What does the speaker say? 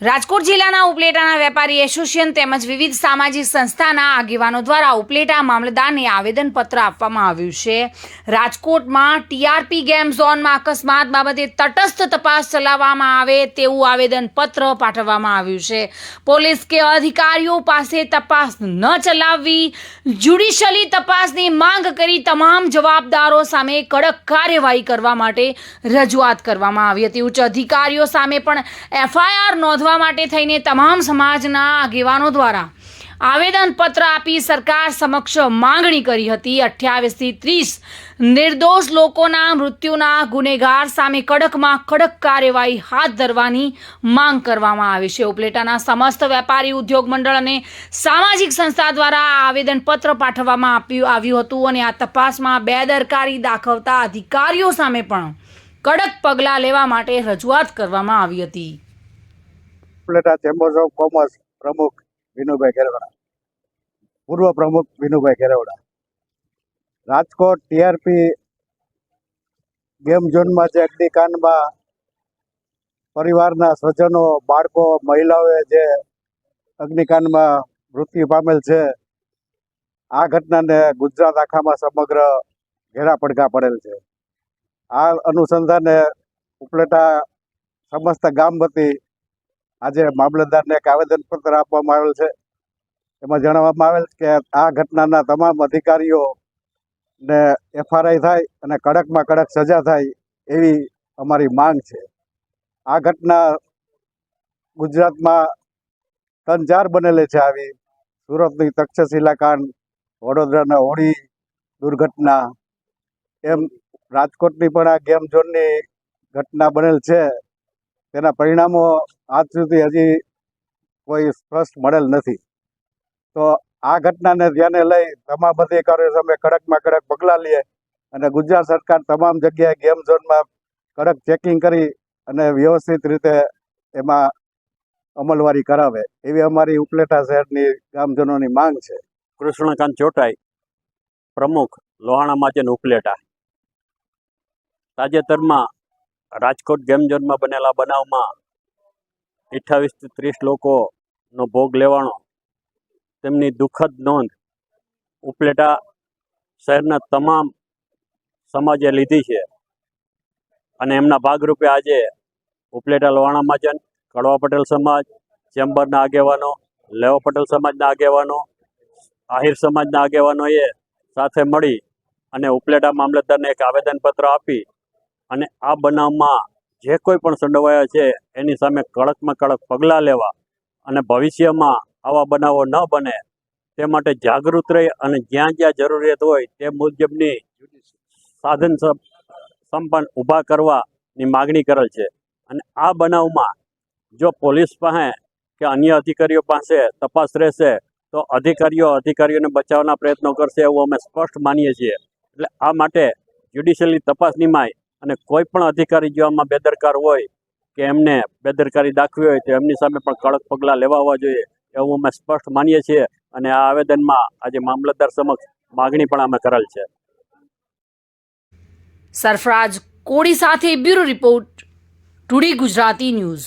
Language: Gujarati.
રાજકોટ જિલ્લાના ઉપલેટાના વેપારી એસોસિએશન તેમજ વિવિધ સામાજિક સંસ્થાના આગેવાનો દ્વારા ઉપલેટા મામલતદારને આવેદનપત્ર આપવામાં આવ્યું છે. રાજકોટમાં ટીઆરપી ગેમ ઝોનમાં અકસ્માત બાબતે તટસ્થ તપાસ ચલાવવામાં આવે તેવું આવેદનપત્ર પાઠવવામાં આવ્યું છે. પોલીસ કે અધિકારીઓ પાસે તપાસ ન ચલાવવી, જ્યુડિશિયલી તપાસની માંગ કરી તમામ જવાબદારો સામે કડક કાર્યવાહી કરવા માટે રજૂઆત કરવામાં આવી હતી. ઉચ્ચ અધિકારીઓ સામે પણ એફઆઈઆર નોંધવા માટે થઈને તમામ સમાજના આગેવાનો દ્વારા આવેદનપત્ર આપી સરકાર સમક્ષ માંગણી કરી હતી. અઠ્યાવીસથી ત્રીસ નિર્દોષ લોકોના મૃત્યુના ગુનેગાર સામે કડકમાં કડક કાર્યવાહી હાથ ધરવાની માંગ કરવામાં આવી છે. ઉપલેટાના સમસ્ત વેપારી, ઉદ્યોગ મંડળ અને સામાજિક સંસ્થા દ્વારા આવેદનપત્ર પાઠવવામાં આપ્યું આવ્યું હતું અને આ તપાસમાં બેદરકારી દાખવતા અધિકારીઓ સામે પણ કડક પગલાં લેવા માટે રજૂઆત કરવામાં આવી હતી. ઉપલેટા ચેમ્બર્સ ઓફ કોમર્સ પ્રમુખ વિનુભાઈ ખેરવડા. પૂર્વ પ્રમુખ વિનુભાઈ ખેરવડા. રાજકોટ ટીઆરપી ગેમ ઝોનમાં જે અગ્નિકાંડમાં પરિવારના સ્વજનો, બાળકો, મહિલાઓએ જે અગ્નિકાંડમાં મૃત્યુ પામેલ છે, આ ઘટનાને ગુજરાત આખામાં સમગ્ર ઘેરા પડઘા પડેલ છે. આ અનુસંધાને ઉપલેટા સમસ્ત ગામ વતી આજે મામલતદારને એક આવેદનપત્ર આપવામાં આવેલ છે. એમાં જણાવવામાં આવેલ કે આ ઘટનાના તમામ અધિકારીઓ ને એફઆરઆઈ થાય અને કડકમાં કડક સજા થાય એવી અમારી માંગ છે. આ ઘટના ગુજરાતમાં ત્રણ ચાર બનેલી છે આવી. સુરતની તક્ષશિલા કાંડ, વડોદરાના હોળી દુર્ઘટના, એમ રાજકોટની પણ આ ગેમ ઝોનની ઘટના બનેલ છે. તેના પરિણામો આજ સુધી હજી કોઈ સ્પષ્ટ મળેલ નથી. તો આ ઘટનાને ધ્યાને લઈ તમામ અધિકારીઓ સામે કડકમાં કડક પગલાં લે અને ગુજરાત સરકાર તમામ જગ્યાએ ગેમ ઝોનમાં કડક ચેકિંગ કરી અને વ્યવસ્થિત રીતે એમાં અમલવારી કરાવે એવી અમારી ઉપલેટા શહેરની ગામજનોની માંગ છે. કૃષ્ણકાંત ચોટાઈ, પ્રમુખ, લોહાણા માચન ઉપલેટા. તાજેતરમાં રાજકોટ ગેમ ઝોનમાં બનેલા બનાવમાં અઠ્ઠાવીસથી ત્રીસ લોકોનો ભોગ લેવાનો. તેમની દુઃખદ નોંધ, ઉપલેટા શહેરના તમામ સમાજે લીધી છે અને એમના ભાગરૂપે આજે ઉપલેટા લોહાણા મહાજન, કડવા પટેલ સમાજ, ચેમ્બરના આગેવાનો, લેવા પટેલ સમાજના આગેવાનો, આહિર સમાજના આગેવાનોએ સાથે મળી અને ઉપલેટા મામલતદારને એક આવેદનપત્ર આપી અને આ બનાવમાં જે કોઈ પણ સંડોવાયા છે, એની સામે કડકમાં કડક પગલાં લેવા અને ભવિષ્યમાં આવા બનાવો ન બને, તે માટે જાગૃત રહી અને જ્યાં જ્યાં જરૂરિયાત હોય તે મુજબની સાધન સંપન્ન ઊભા કરવાની માગણી કરેલ છે. અને આ બનાવમાં જો પોલીસ પાસે કે અન્ય અધિકારીઓ પાસે તપાસ રહેશે, તો અધિકારીઓ અધિકારીઓને બચાવવાના પ્રયત્નો કરશે એવું અમે સ્પષ્ટ માનીએ છીએ. એટલે આ માટે જ્યુડિશિયલની તપાસ નિમાય અને કોઈ પણ અધિકારી જો આમાં બેદરકાર હોય કે એમને બેદરકારી દાખવી હોય તો એમની સામે પણ કડક પગલાં લેવા જોઈએ એવું અમે સ્પષ્ટ માનીએ છીએ અને આ આવેદનમાં આજે મામલતદાર સમક્ષ માગણી પણ અમે કરેલ છે. સરફરાજ કોડી સાથે bureau report, today Gujarati news.